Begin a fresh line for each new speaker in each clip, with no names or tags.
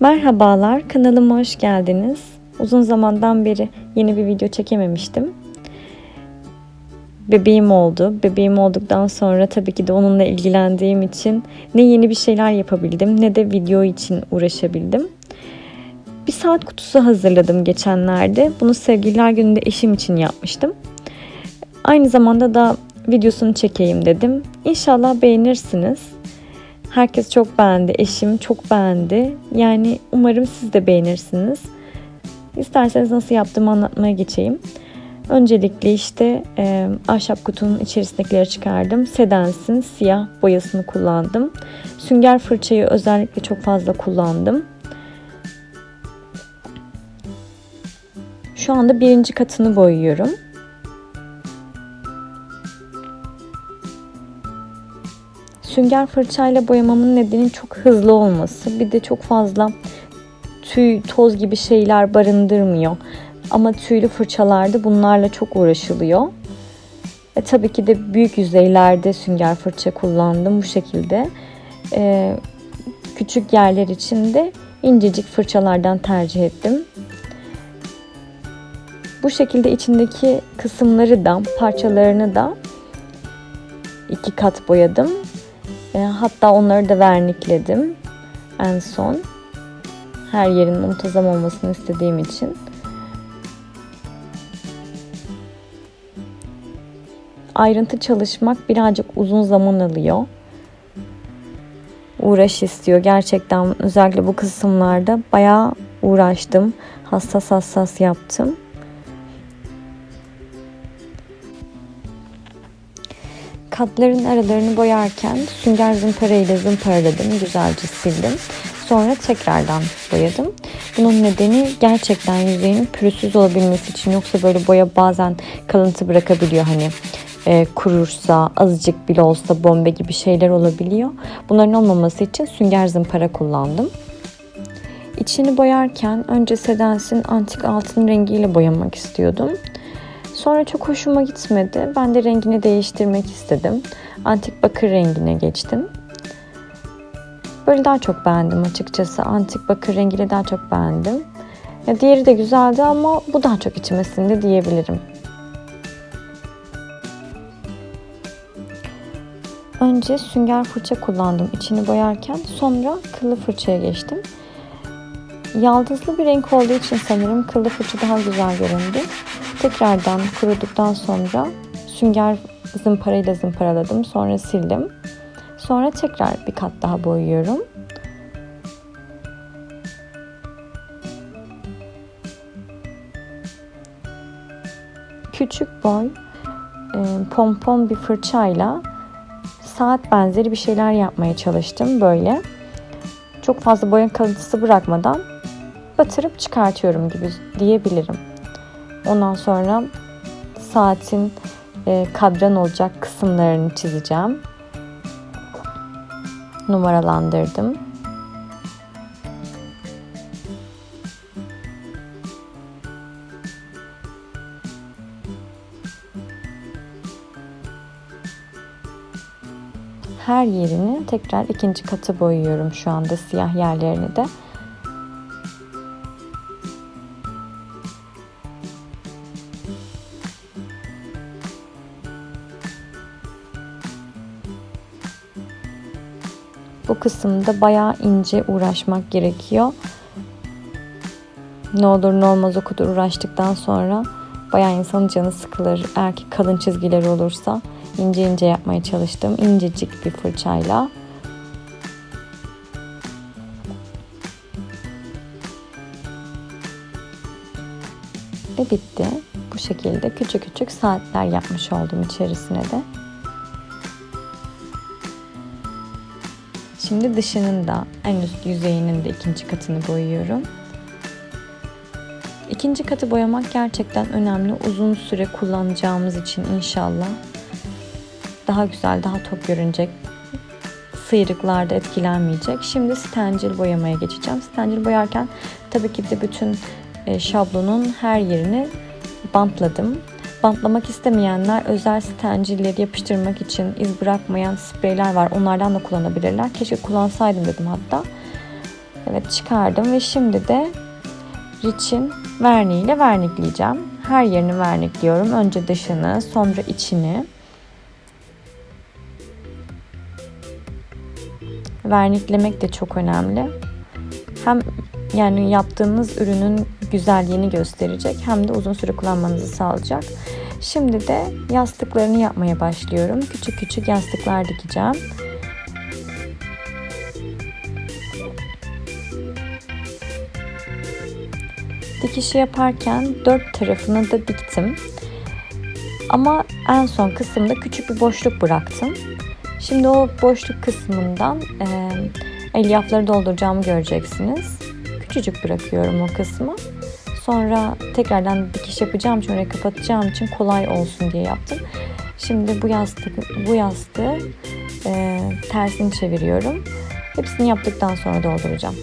Merhabalar, kanalıma hoş geldiniz. Uzun zamandan beri yeni bir video çekememiştim. Bebeğim oldu. Bebeğim olduktan sonra tabii ki de onunla ilgilendiğim için ne yeni bir şeyler yapabildim ne de video için uğraşabildim. Bir saat kutusu hazırladım geçenlerde. Bunu sevgililer gününde eşim için yapmıştım. Aynı zamanda da videosunu çekeyim dedim. İnşallah beğenirsiniz. Herkes çok beğendi. Eşim çok beğendi. Yani umarım siz de beğenirsiniz. İsterseniz nasıl yaptığımı anlatmaya geçeyim. Öncelikle işte e, ahşap kutunun içerisindekileri çıkardım. Sedens'in siyah boyasını kullandım. Sünger fırçayı özellikle çok fazla kullandım. Şu anda birinci katını boyuyorum. Sünger fırçayla boyamamın nedeni çok hızlı olması. Bir de çok fazla tüy, toz gibi şeyler barındırmıyor. Ama tüylü fırçalarda bunlarla çok uğraşılıyor. E, tabii ki de büyük yüzeylerde sünger fırça kullandım bu şekilde. E, küçük yerler için de incecik fırçalardan tercih ettim. Bu şekilde içindeki kısımları da parçalarını da iki kat boyadım. Hatta onları da vernikledim en son. Her yerin muntazam olmasını istediğim için. Ayrıntı çalışmak birazcık uzun zaman alıyor. Uğraş istiyor. Gerçekten özellikle bu kısımlarda bayağı uğraştım. Hassas hassas yaptım. Katların aralarını boyarken sünger zımpara ile zımparaladım. Güzelce sildim. Sonra tekrardan boyadım. Bunun nedeni gerçekten yüzeyinin pürüzsüz olabilmesi için. Yoksa böyle boya bazen kalıntı bırakabiliyor hani e, kurursa, azıcık bile olsa bombe gibi şeyler olabiliyor. Bunların olmaması için sünger zımpara kullandım. İçini boyarken önce Sedens'in antik altın rengiyle boyamak istiyordum. Sonra çok hoşuma gitmedi. Ben de rengini değiştirmek istedim. Antik bakır rengine geçtim. Böyle daha çok beğendim açıkçası. Antik bakır rengiyle daha çok beğendim. Ya diğeri de güzeldi ama bu daha çok içime sindi diyebilirim. Önce sünger fırça kullandım içini boyarken. Sonra kıllı fırçaya geçtim. Yaldızlı bir renk olduğu için sanırım kıllı fırça daha güzel göründü. Tekrardan kuruduktan sonra sünger zımparayla zımparaladım. Sonra sildim. Sonra tekrar bir kat daha boyuyorum. Küçük boy e, pompon bir fırçayla saat benzeri bir şeyler yapmaya çalıştım böyle. Çok fazla boya kalıntısı bırakmadan batırıp çıkartıyorum gibi diyebilirim. Ondan sonra saatin e, kadran olacak kısımlarını çizeceğim. Numaralandırdım. Her yerini tekrar ikinci katı boyuyorum şu anda siyah yerlerini de. Bu kısımda bayağı ince uğraşmak gerekiyor. Ne olur ne olmaz o kadar uğraştıktan sonra bayağı insanın canı sıkılır. Eğer ki kalın çizgileri olursa ince ince yapmaya çalıştım. İncecik bir fırçayla. Ve bitti. Bu şekilde küçük küçük saatler yapmış oldum içerisine de. Şimdi dışının da en üst yüzeyinin de ikinci katını boyuyorum. İkinci katı boyamak gerçekten önemli. Uzun süre kullanacağımız için inşallah daha güzel, daha top görünecek. Sıyrıklarda etkilenmeyecek. Şimdi stencil boyamaya geçeceğim. Stencil boyarken tabii ki de bütün e, şablonun her yerini bantladım. Bantlamak istemeyenler özel stencilleri yapıştırmak için iz bırakmayan spreyler var. Onlardan da kullanabilirler. Keşke kullansaydım dedim hatta. Evet çıkardım ve şimdi de Rich'in verniğiyle vernikleyeceğim. Her yerini vernikliyorum. Önce dışını, sonra içini. Verniklemek de çok önemli. Hem yani yaptığınız ürünün güzelliğini gösterecek hem de uzun süre kullanmanızı sağlayacak. Şimdi de yastıklarını yapmaya başlıyorum. Küçük küçük yastıklar dikeceğim. Dikişi yaparken dört tarafını da diktim. Ama en son kısımda küçük bir boşluk bıraktım. Şimdi o boşluk kısmından e, elyafları dolduracağımı göreceksiniz. Küçücük bırakıyorum o kısmı. Sonra tekrardan dikiş yapacağım için orayı kapatacağım için kolay olsun diye yaptım. Şimdi bu yastık bu yastığı e, tersini çeviriyorum. Hepsini yaptıktan sonra dolduracağım.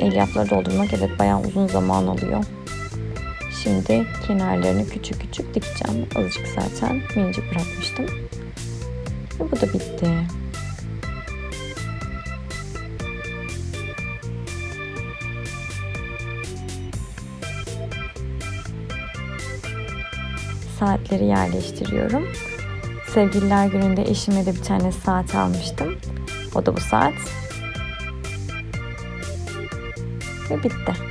Elyafları doldurmak evet bayağı uzun zaman alıyor. Şimdi kenarlarını küçük küçük dikeceğim. Azıcık zaten minicik bırakmıştım. Ve bu da bitti. Saatleri yerleştiriyorum. Sevgililer gününde eşime de bir tane saat almıştım. O da bu saat. Ve bitti.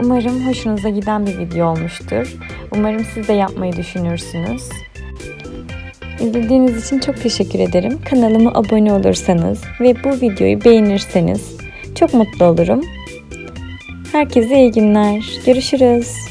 Umarım hoşunuza giden bir video olmuştur. Umarım siz de yapmayı düşünürsünüz. İzlediğiniz için çok teşekkür ederim. Kanalıma abone olursanız ve bu videoyu beğenirseniz çok mutlu olurum. Herkese iyi günler. Görüşürüz.